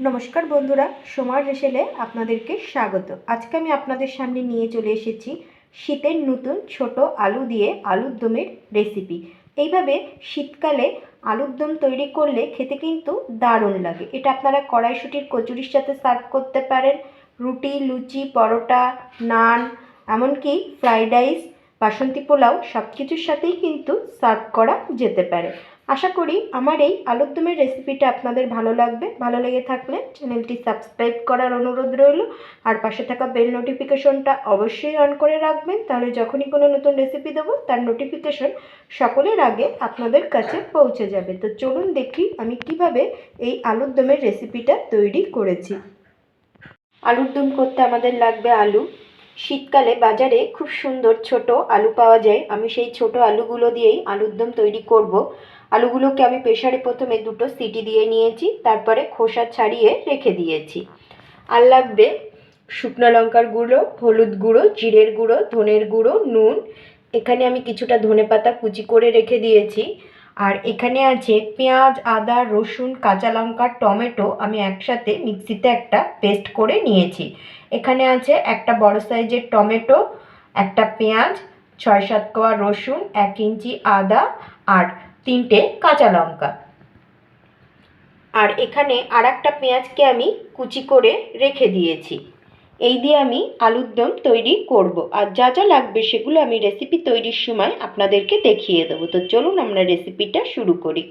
নমস্কার বন্ধুরা সময় রেসেলে আপনাদেরকে স্বাগত। আজকে আমি আপনাদের সামনে নিয়ে চলে এসেছি শীতের নতুন ছোট আলু দিয়ে আলুর দমের রেসিপি এইভাবে শীতকালে আলুর দম তৈরি করলে খেতে কিন্তু দারুণ লাগে। এটা আপনারা কড়াইশুটির কচুরির সাথে সার্ভ করতে পারেন। রুটি, লুচি, পরোটা, নান, এমনকি ফ্রাইড রাইস বাসন্তী পোলাও সব কিছুর সাথেই কিন্তু সার্ভ করা যেতে পারে। আশা করি আমার এই আলুর দমের রেসিপিটা আপনাদের ভালো লাগবে। ভালো লেগে থাকলে চ্যানেলটি সাবস্ক্রাইব করার অনুরোধ রইল। আর পাশে থাকা বেল নোটিফিকেশনটা অবশ্যই অন করে রাখবেন। তাহলে যখনই কোনো নতুন রেসিপি দেবো, তার নোটিফিকেশন সকলের আগে আপনাদের কাছে পৌঁছে যাবে। তো চলুন দেখি আমি কীভাবে এই আলুর দমের রেসিপিটা তৈরি করেছি। আলুর দম করতে আমাদের লাগবে আলু। শীতকালে বাজারে খুব সুন্দর ছোট আলু পাওয়া যায়। আমি সেই ছোট আলুগুলো দিয়েই আলুর দম তৈরি করব। আলুগুলোকে আমি প্রেশারে প্রথমে দুটো সিটি দিয়ে নিয়েছি, তারপরে খোসা ছাড়িয়ে রেখে দিয়েছি। আর লাগবে শুকনো লঙ্কার গুঁড়ো, হলুদ গুঁড়ো, জিরের গুঁড়ো, ধনের গুঁড়ো, নুন। এখানে আমি কিছুটা ধনে পাতা কুচি করে রেখে দিয়েছি। আর এখানে আছে পেঁয়াজ, আদা, রসুন, কাঁচা লঙ্কা, টমেটো আমি একসাথে মিক্সিতে একটা পেস্ট করে নিয়েছি। এখানে আছে একটা বড় সাইজের টমেটো, একটা পেঁয়াজ, ছয় সাত কোয়া রসুন, এক ইঞ্চি আদা আর তিনটে কাঁচা লঙ্কা। আর এখানে আর একটা পেঁয়াজকে আমি কুচি করে রেখে দিয়েছি। এই দিয়ে আমি আলুর দম তৈরি করব। আর যা যা লাগবে সেগুলো আমি রেসিপি তৈরির সময় আপনাদেরকে দেখিয়ে দেবো। তো চলুন আমরা রেসিপিটা শুরু করি।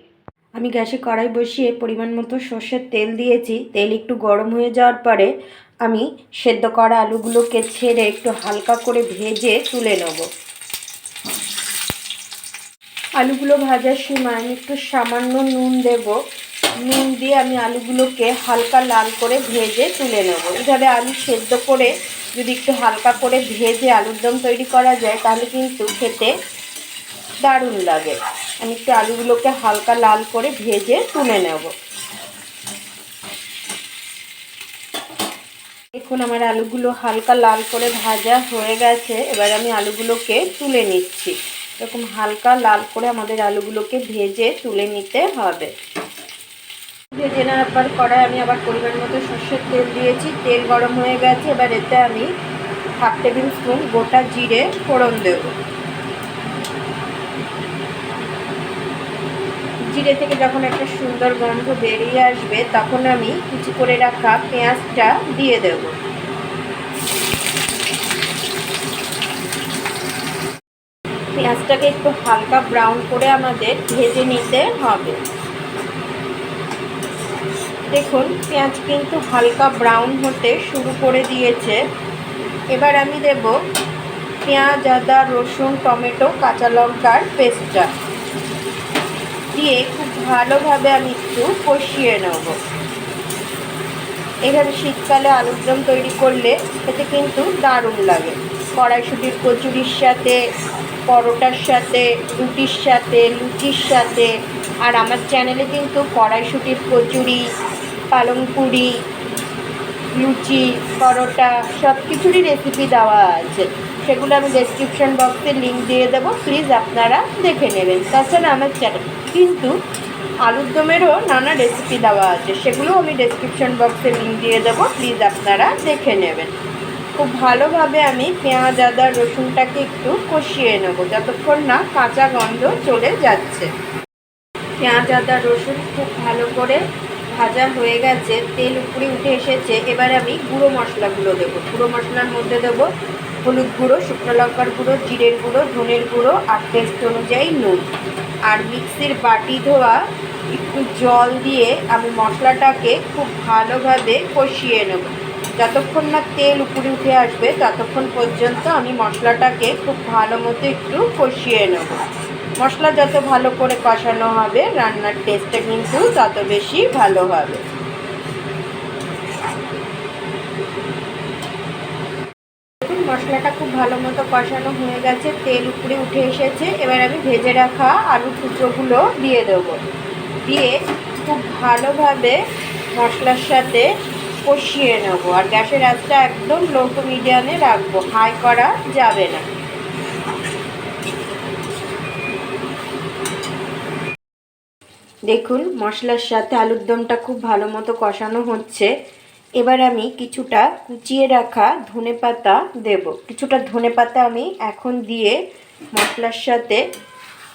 আমি গ্যাসে কড়াই বসিয়ে পরিমাণ মতো সর্ষের তেল দিয়েছি। তেল একটু গরম হয়ে যাওয়ার পরে আমি সেদ্ধ করা আলুগুলোকে ছেড়ে একটু হালকা করে ভেজে তুলে নেব। আলুগুলো ভাজার সময় আমি একটু সামান্য নুন দেব। নুন দিয়ে আমি আলুগুলোকে হালকা লাল করে ভেজে তুলে নেব। এইভাবে আলু সেদ্ধ করে যদি একটু হালকা করে ভেজে আলুর দম তৈরি করা যায়, তাহলে কিন্তু খেতে দারুণ লাগে। আমি একটু আলুগুলোকে হালকা লাল করে ভেজে তুলে নেব। এখন আমার আলুগুলো হালকা লাল করে ভাজা হয়ে গেছে। এবার আমি আলুগুলোকে তুলে নিচ্ছি। এরকম হালকা লাল করে আমাদের আলুগুলোকে ভেজে তুলে নিতে হবে। ভেজে নেওয়ার কড়াই আমি আবার পরিমাণ মতো সর্ষের তেল দিয়েছি। তেল গরম হয়ে গেছে, এবার এতে আমি হাফ টেবিল স্পুন গোটা জিরে ফোড়ন দেব। জিরে থেকে যখন একটা সুন্দর গন্ধ বেরিয়ে আসবে, তখন আমি কুচি করে রাখা পেঁয়াজটা দিয়ে দেব। পেঁয়াজটাকে একটু হালকা ব্রাউন করে আমাদের ভেজে নিতে হবে। দেখুন, পেঁয়াজ কিন্তু হালকা ব্রাউন হতে শুরু করে দিয়েছে। এবার আমি দেব পেঁয়াজ, আদা, রসুন, টমেটো, কাঁচা লঙ্কার পেস্টটা। দিয়ে খুব ভালোভাবে আমি একটু কষিয়ে নেব। এইভাবে শীতকালে আলুর দম তৈরি করলে এতে কিন্তু দারুণ লাগে। কড়াইশুটির কচুরির সাথে, পরোটার সাথে, রুটির সাথে, লুচির সাথে, আর আমার চ্যানেলে কিন্তু কড়াইশুটির কচুরি পালং পুরি লুচি, পরোটা সব কিছুরই রেসিপি দেওয়া আছে। সেগুলো আমি ডেসক্রিপশন বক্সে লিঙ্ক দিয়ে দেবো। প্লিজ আপনারা দেখে নেবেন। তাছাড়া আমার চ্যানেল কিন্তু আলুর দমেরও নানা রেসিপি দেওয়া আছে। সেগুলোও আমি ডেসক্রিপশন বক্সে লিঙ্ক দিয়ে দেবো। প্লিজ আপনারা দেখে নেবেন। খুব ভালোভাবে আমি পেঁয়াজ, আদা, রসুনটাকে একটু কষিয়ে নেব। যতক্ষণ না কাঁচা গন্ধ চলে যাচ্ছে। পেঁয়াজ, আদা, রসুন খুব ভালো করে ভাজা হয়ে গেছে, তেল উপরে উঠে এসেছে, এবার আমি গুঁড়ো মশলাগুলো দেবো। গুঁড়ো মশলার মধ্যে দেবো হলুদ গুঁড়ো, শুকনো লঙ্কার গুঁড়ো, জিরের গুঁড়ো, ধনের গুঁড়ো আর টেস্ট অনুযায়ী নুন। আর মিক্সির বাটি ধোয়া, একটু জল দিয়ে আমি মশলাটাকে খুব ভালোভাবে কষিয়ে নেব। যতক্ষণ না তেল উপরে উঠে আসবে, ততক্ষণ পর্যন্ত আমি মশলাটাকে খুব ভালো মতো একটু কষিয়ে নেব। মশলা যত ভালো করে কষানো হবে, রান্নার টেস্টটা কিন্তু তত বেশি ভালো হবে। মশলাটা খুব ভালো মতো কষানো হয়ে গেছে, তেল উপরে উঠে এসেছে। এবার আমি ভেজে রাখা আলু টুকরোগুলো দিয়ে দেবো। দিয়ে খুব ভালোভাবে মশলার সাথে কষিয়ে নেব। আর গ্যাসের আঁচটা একদম লো টু মিডিয়ামে রাখব। হাই করা যাবে না। দেখুন, মশলার সাথে আলুর দমটা খুব ভালো মতো কষানো হচ্ছে। এবার আমি কিছুটা কুচিয়ে রাখা ধনে পাতা দেব। কিছুটা ধনে পাতা আমি এখন দিয়ে মশলার সাথে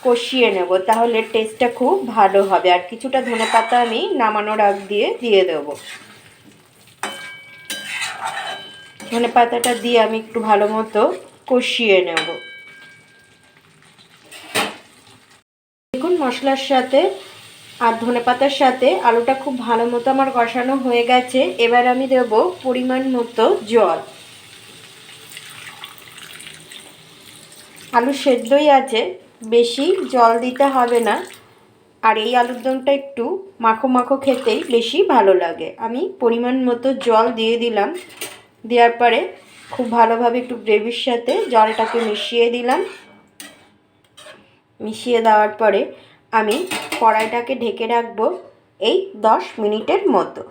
কষিয়ে নেব, তাহলে টেস্টটা খুব ভালো হবে। আর কিছুটা ধনে পাতা আমি নামানোর আগ দিয়ে দিয়ে দেব। ধনে পাতাটা দিয়ে আমি একটু ভালো মতো কষিয়ে নেব। দেখুন, মশলার সাথে আর ধনে পাতার সাথে আলুটা খুব ভালো মতো আমার কষানো হয়ে গেছে। এবার আমি দেব পরিমাণ মতো জল। আলু সেদ্ধই আছে, বেশি জল দিতে হবে না। আর এই আলুর দমটা একটু মাখো মাখো খেতেই বেশি ভালো লাগে। আমি পরিমাণ মতো জল দিয়ে দিলাম। দেওয়ার পরে খুব ভালোভাবে একটু গ্রেভির সাথে জলটাকে মিশিয়ে দিলাম। মিশিয়ে দেওয়ার পরে আমি কড়াইটাকে ঢেকে রাখব এই দশ মিনিটের মতো।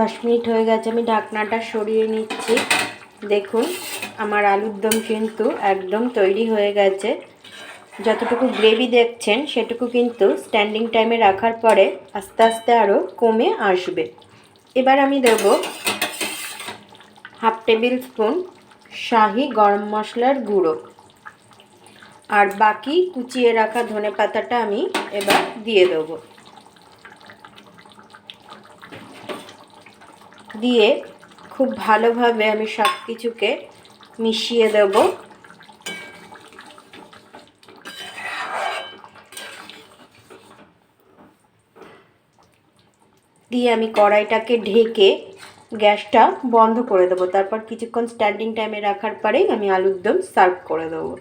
দশ মিনিট হয়ে গেছে, আমি ঢাকনাটা সরিয়ে নিচ্ছি। দেখুন, আমার আলুর দম কিন্তু একদম তৈরি হয়ে গেছে। যতটুকু গ্রেভি দেখছেন, সেটুকু কিন্তু স্ট্যান্ডিং টাইমে রাখার পরে আস্তে আস্তে আরও কমে আসবে। এবার আমি দেব হাফ টেবিল স্পুন শাহি গরম মশলার গুঁড়ো। আর বাকি কুচিয়ে রাখা ধনে পাতাটা আমি এবার দিয়ে দেব। দিয়ে খুব ভালোভাবে আমি সব কিছুকে মিশিয়ে দেব। দিয়ে আমি কড়াইটাকে ঢেকে গ্যাসটা বন্ধ করে দেবো। তারপর কিছুক্ষণ স্ট্যান্ডিং টাইমে রাখার পরেই আমি আলুর দম সার্ভ করে দেবো।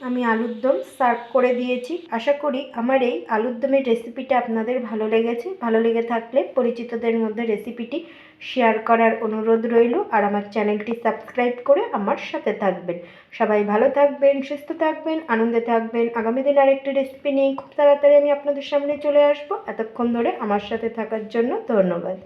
আমি আলুর দম সার্ভ করে দিয়েছি। আশা করি আমার এই আলুর দমের রেসিপিটা আপনাদের ভালো লেগেছে। ভালো লেগে থাকলে পরিচিতদের মধ্যে রেসিপিটি শেয়ার করার অনুরোধ রইল আর আমার চ্যানেলটি সাবস্ক্রাইব করে আমার সাথে থাকবেন। সবাই ভালো থাকবেন, সুস্থ থাকবেন, আনন্দে থাকবেন। আগামী দিন আরেকটি রেসিপি নিয়ে খুব তাড়াতাড়ি আমি আপনাদের সামনে চলে আসব। এতক্ষণ ধরে আমার সাথে থাকার জন্য ধন্যবাদ।